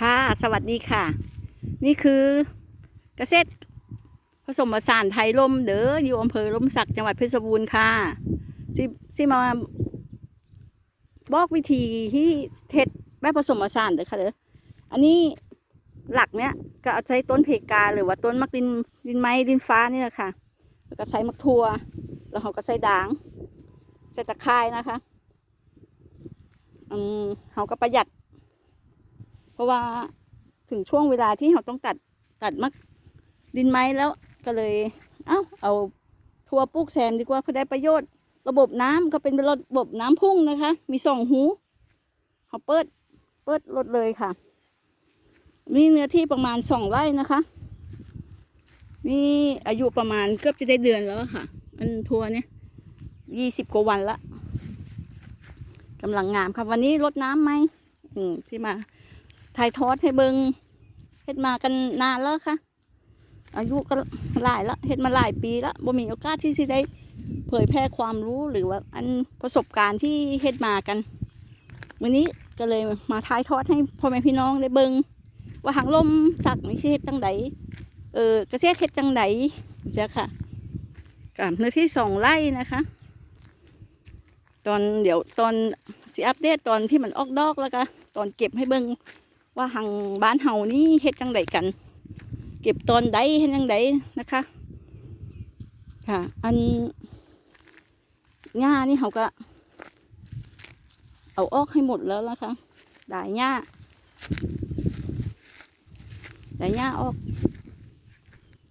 ค่ะ สวัสดีค่ะ นี่คือเกษตรผสมผสานไทยลมเด้ออยู่อำเภอลมศักดิ์จังหวัดเพชรบูรณ์ค่ะสิสิมาบอกวิธีที่เฮ็ดแบบผสมผสานเด้อค่ะเด้ออันนี้หลักเนี้ยก็เอาใช้ต้นเพกาหรือว่าต้นมักดินดินไม้ดินฟ้านี่แหละค่ะ แล้วก็ใช้มักทัวแล้วเขาก็ใส่ด่างใส่ตะไคร้นะคะ อืมเขาก็ประหยัด ราะว่าถึงช่วงเวลาที่เราต้องตัดตัดมักดินไม้แล้วก็เลย เอ้าเอาทัวปลูกแซมดีกว่าเพื่อได้ประโยชน์ ระบบน้ำก็เป็นระบบน้ำพุ่งนะคะ มีสองหูเขาเปิดเปิดรถเลยค่ะมีเนื้อที่ประมาณสองไร่นะคะมีอายุประมาณเกือบจะได้เดือนแล้วค่ะ อันทัวเนี่ยยี่สิบกว่าวันละกำลังงามค่ะวันนี้รดน้ำไหมที่มา ถ่ายทอดให้เบิงเฮ็ดมากันนานแล้วค่ะ อายุก็หลายละเฮ็ดมาหลายปีละบ่มีโอกาสที่สิได้เผยแพร่ความรู้หรือว่าอันประสบการณ์ที่เฮ็ดมากัน วันนี้ก็เลยมาถ่ายทอดให้พ่อแม่พี่น้องได้เบิงว่าหางลมสักนี่เฮ็ดจังไดเออเกษตรเฮ็ดจังไดเจ้าค่ะกับเนื้อที่สองไร่นะคะ ตอนเดี๋ยวตอนสิอัปเดตตอนที่มันออกดอกแล้วก็ตอนเก็บให้เบิง ว่าหังบ้านเฮานี่เฮ็ดจังไดกัน เก็บตอนใดเฮ็ดจังไดนะคะ ค่ะ อันหญ้านี่เขาก็ เอาออกให้หมดแล้วนะคะดายหญ้าดายหญ้าออก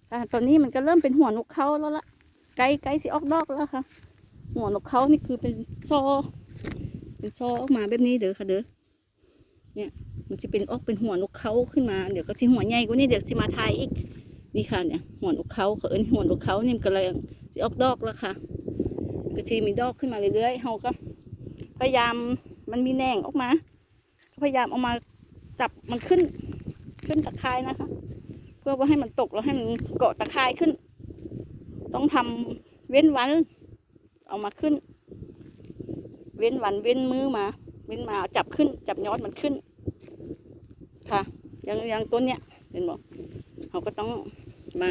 แต่ตอนนี้มันก็เริ่มเป็นหัวนกเขาแล้วละไกลไกลสิออกดอกแล้วค่ะ หัวนกเขานี่คือเป็นซอเป็นซอออกมาแบบนี้เด้อค่ะเด้อ มันจะเป็นออกเป็นหัวนกเขาขึ้นมา เดี๋ยวก็สิหัวใหญ่กว่านี้เดี๋ยวสิมาทายอีก นี่ค่ะเนี่ย หัวนกเขาเขาเอิ้นหัวนกเขาเนี่ยมันกำลังสิออกดอกแล้วค่ะก็จะมีดอกขึ้นมาเรื่อยๆเฮาก็พยายามมันมีแหน่งออกมาพยายามเอามาจับมันขึ้นขึ้นตะไคร้นะคะ เพื่อว่าให้มันตกแล้วให้มันเกาะตะไคร้ขึ้น ต้องทำเว้นวัน เอามาขึ้น เว้นวันเว้นมือมา เว้นมาจับขึ้น จับยอดมันขึ้น อย่างอย่างต้นเนี้ยเห็นบอกเขาก็ต้องมา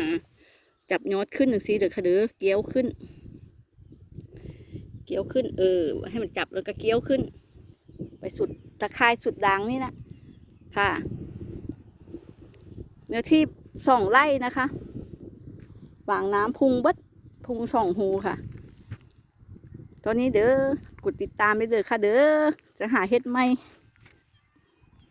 จับยอดขึ้นหนึ่งสีเดือค่ะเดือเกี้ยวขึ้น เกี้ยวขึ้น เออ ให้มันจับแล้วก็เกี้ยวขึ้น ไปสุดตะไคร่ายสุดด่างนี่นะค่ะ เนื้อที่สองไร่นะคะวางน้ำพุงเบัดพุงสองหูค่ะ ตอนนี้เด้อกดติดตามไปเด้อค่ะเด้อจะหาเฮ็ดไหม